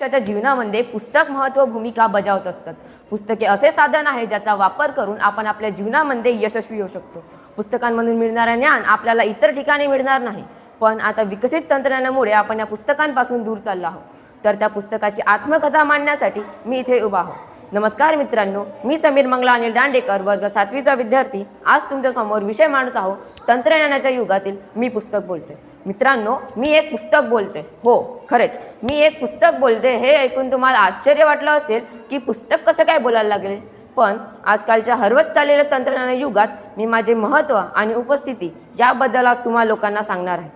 मनुष्याच्या जीवनामध्ये पुस्तक महत्त्व भूमिका बजावत असतात. पुस्तके असे साधन आहे ज्याचा वापर करून आपण आपल्या जीवनामध्ये यशस्वी होऊ शकतो. पुस्तकांमधून मिळणारं ज्ञान आपल्याला इतर ठिकाणी मिळणार नाही. पण आता विकसित तंत्रज्ञानामुळे आपण या पुस्तकांपासून दूर चाललो आहोत. तर त्या पुस्तकाची आत्मकथा मांडण्यासाठी मी इथे उभा आहो नमस्कार मित्रांनो मी समीर मंगला अनिल दांडेकर वर्ग सातवीचा विद्यार्थी. आज तुमच्यासमोर विषय मांडत आहोत. तंत्रज्ञानाच्या युगातील मी पुस्तक बोलते. मित्रांनो मी एक पुस्तक बोलते. हो खरंच. मी एक पुस्तक बोलते. हे ऐकून तुम्हाला आश्चर्य वाटलं असेल की पुस्तक कसं काय बोलायला लागले? पण आजकालच्या हरवत चाललेल्या तंत्रज्ञान युगात मी माझे महत्त्व आणि उपस्थिती याबद्दल आज तुम्हाला लोकांना सांगणार आहे.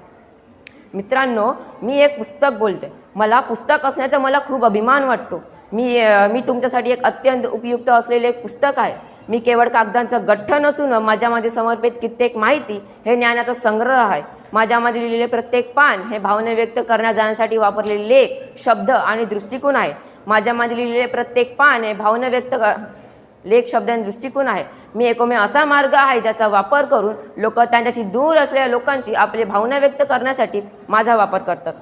मित्रांनो मी एक पुस्तक बोलते. मला पुस्तक असण्याचा मला खूप अभिमान वाटतो. मी मी तुमच्यासाठी एक अत्यंत उपयुक्त असलेले एक पुस्तक आहे. मी केवळ कागदांचं गठ्ठ नसून माझ्यामध्ये समर्पित कित्येक माहिती हे ज्ञानाचा संग्रह आहे. माझ्यामध्ये लिहिलेले प्रत्येक पान हे भावना व्यक्त करण्या जाण्यासाठी वापरलेले लेख शब्द आणि दृष्टिकोन आहे. माझ्यामध्ये लिहिलेले प्रत्येक पान हे भावना व्यक्त क लेख शब्द आणि दृष्टिकोन आहे. मी एकमेव असा मार्ग आहे ज्याचा वापर करून लोक त्यांच्याशी दूर असलेल्या लोकांची आपली भावना व्यक्त करण्यासाठी माझा वापर करतात.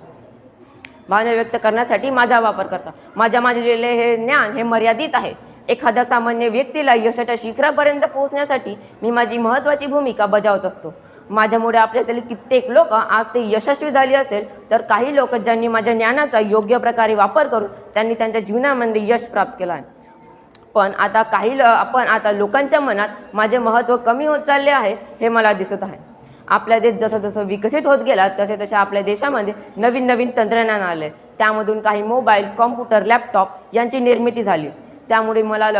भावना व्यक्त करण्यासाठी माझा वापर करतात माझ्या लिहिलेले हे ज्ञान हे मर्यादित आहे. एखाद्या सामान्य व्यक्तीला यशाच्या शिखरापर्यंत पोहोचण्यासाठी मी माझी महत्त्वाची भूमिका बजावत असतो. माझ्यामुळे आपल्यातील कित्येक लोक आज ते यशस्वी झाली असेल तर काही लोक ज्यांनी माझ्या ज्ञानाचा योग्य प्रकारे वापर करून त्यांनी त्यांच्या जीवनामध्ये यश प्राप्त केला आहे. पण आता काही ल आपण आता लोकांच्या मनात माझे महत्त्व कमी होत चालले आहे हे मला दिसत आहे. आपला देश जसं जसं विकसित होत गेला तसे तसे आपल्या देशामध्ये नवीन नवीन तंत्रज्ञान आले त्यामधून काही मोबाईल कॉम्प्युटर लॅपटॉप यांची निर्मिती झाली. त्यामुळे मला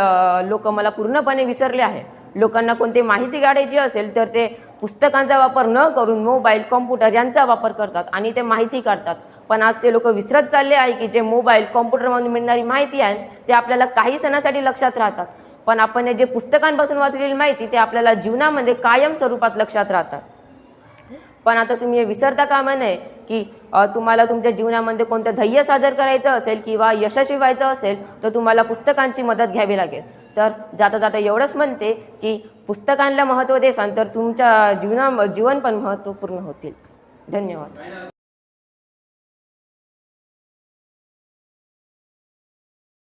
लोक मला पूर्णपणे विसरले आहे. लोकांना कोणती माहिती काढायची असेल तर ते पुस्तकांचा वापर न करून मोबाईल कॉम्प्युटर यांचा वापर करतात आणि ते माहिती काढतात. पण आज ते लोक विसरत चालले आहे की जे मोबाईल कॉम्प्युटरमधून मिळणारी माहिती आहे ते आपल्याला काही सणासाठी लक्षात राहतात. पण आपण हे जे पुस्तकांपासून वाचलेली माहिती ते आपल्याला जीवनामध्ये कायम स्वरूपात लक्षात राहतात. पण आता तुम्ही हे विसरता कामा नये की तुम्हाला तुमच्या जीवनामध्ये कोणतं ध्येय सादर करायचं असेल किंवा यशस्वी व्हायचं असेल तर तुम्हाला पुस्तकांची मदत घ्यावी लागेल. तर जाता जाता एवढंच म्हणते की पुस्तकांना महत्त्व देसान तर तुमच्या जीवना जीवन पण महत्त्वपूर्ण होतील. धन्यवाद.